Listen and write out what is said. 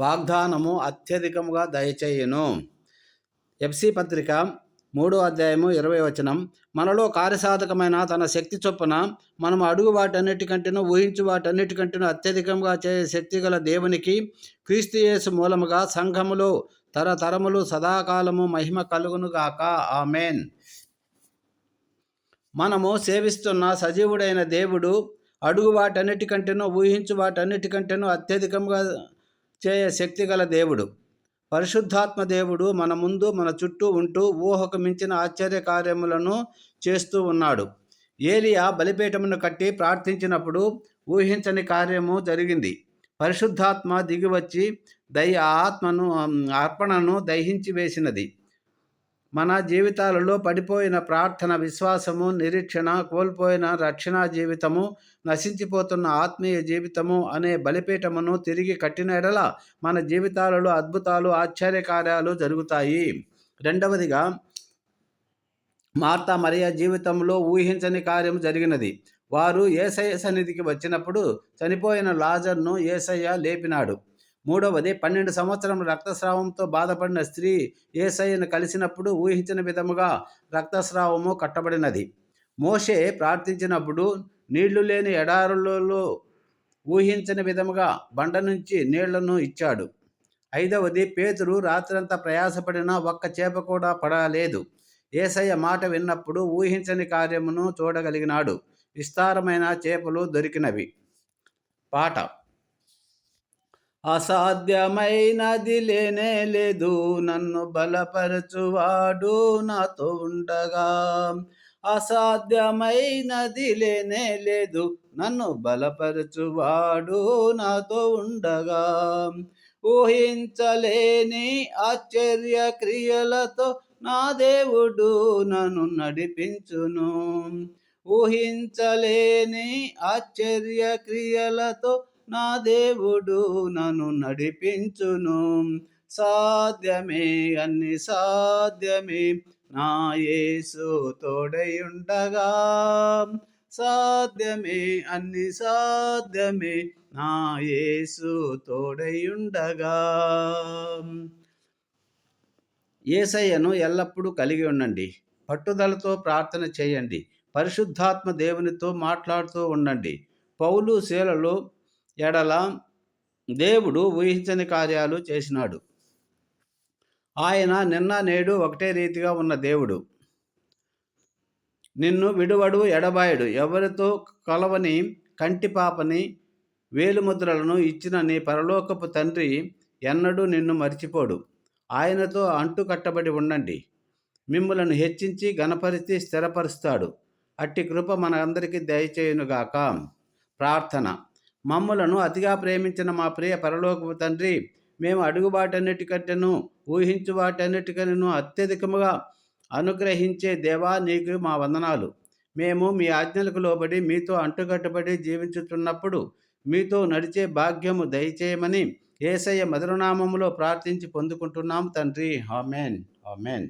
వాగ్దానము అత్యధికముగా దయచేయును. ఎఫ్సి పత్రిక మూడో అధ్యాయము ఇరవై వచనం. మనలో కార్యసాధకమైన తన శక్తి చొప్పున మనం అడుగు వాటన్నిటికంటేనూ ఊహించు వాటన్నిటికంటేనూ అత్యధికంగా చేసే శక్తి గల దేవునికి క్రీస్తుయేసు మూలముగా సంఘములు తరతరములు సదాకాలము మహిమ కలుగును గాక. ఆమెన్. మనము సేవిస్తున్న సజీవుడైన దేవుడు అడుగు వాటన్నిటికంటేనూ ఊహించు వాటన్నిటికంటేనూ అత్యధికంగా చేయ శక్తి గల దేవుడు. పరిశుద్ధాత్మ దేవుడు మన ముందు మన చుట్టూ ఉంటూ ఊహకు మించిన ఆశ్చర్య కార్యములను చేస్తూ ఉన్నాడు. ఏలియా బలిపీఠమును కట్టి ప్రార్థించినప్పుడు ఊహించని కార్యము జరిగింది. పరిశుద్ధాత్మ దిగివచ్చి దయ ఆత్మను అర్పణను దహించి వేసినది. మన జీవితాలలో పడిపోయిన ప్రార్థన విశ్వాసము నిరీక్షణ కోల్పోయిన రక్షణ జీవితము నశించిపోతున్న ఆత్మీయ జీవితము అనే బలిపీఠమును తిరిగి కట్టిన ఎడల మన జీవితాలలో అద్భుతాలు ఆశ్చర్యకార్యాలు జరుగుతాయి. రెండవదిగా మార్తా మరియ జీవితంలో ఊహించని కార్యం జరిగినది. వారు ఏసయ్య సన్నిధికి వచ్చినప్పుడు చనిపోయిన లాజర్ను ఏసయ్య లేపినాడు. మూడవది పన్నెండు సంవత్సరం రక్తస్రావంతో బాధపడిన స్త్రీ ఏసయ్యను కలిసినప్పుడు ఊహించిన విధముగా రక్తస్రావము కట్టబడినది. మోషే ప్రార్థించినప్పుడు నీళ్ళు లేని ఎడారులలో ఊహించిన విధముగా బండ నుంచి నీళ్ళను ఇచ్చాడు. ఐదవది పేతురు రాత్రంతా ప్రయాసపడిన ఒక్క చేప కూడా పడలేదు. ఏసయ్య మాట విన్నప్పుడు ఊహించని కార్యమును చూడగలిగినాడు. విస్తారమైన చేపలు దొరికినవి. పాట. అసాధ్యమైనది లేనే లేదు నన్ను బలపరచువాడు నాతో ఉండగా. అసాధ్యమైనది లేనే లేదు నన్ను బలపరచువాడు నాతో ఉండగా. ఊహించలేని ఆశ్చర్య క్రియలతో నా దేవుడు నన్ను నడిపించును. ఊహించలేని ఆశ్చర్య క్రియలతో నా దేవుడు నన్ను నడిపించును. సాధ్యమే అన్ని సాధ్యమే నా యేసు తోడయుండగా. సాధ్యమే అన్ని సాధ్యమే నా యేసు తోడయుండగా. ఏసయ్యను ఎల్లప్పుడూ కలిగి ఉండండి. పట్టుదలతో ప్రార్థన చేయండి. పరిశుద్ధాత్మ దేవునితో మాట్లాడుతూ ఉండండి. పౌలు శీలలు ఎడల దేవుడు ఊహించని కార్యాలు చేసినాడు. ఆయన నిన్న నేడు ఒకటే రీతిగా ఉన్న దేవుడు. నిన్ను విడువడు ఎడబాయుడు. ఎవరితో కలవని కంటి పాపని వేలుముద్రలను ఇచ్చిన నీ పరలోకపు తండ్రి ఎన్నడూ నిన్ను మర్చిపోడు. ఆయనతో అంటు కట్టబడి ఉండండి. మిమ్మలను హెచ్చించి గణపరిచి స్థిరపరుస్తాడు. అట్టి కృప మన అందరికీ దయచేయునుగాక. ప్రార్థన. మమ్ములను అతిగా ప్రేమించిన మా ప్రియ పరలోకపు తండ్రి మేము అడుగుబాటన్నిటికంటేను ఊహించు వాటన్నిటికను అత్యధికముగా అనుగ్రహించే దేవా నీకు మా వందనాలు. మేము మీ ఆజ్ఞలకు లోబడి మీతో అంటుకట్టుబడి జీవించుతున్నప్పుడు మీతో నడిచే భాగ్యము దయచేయమని ఏసయ్య మధురనామములో ప్రార్థించి పొందుకుంటున్నాం తండ్రి. ఆమెన్. ఆమెన్.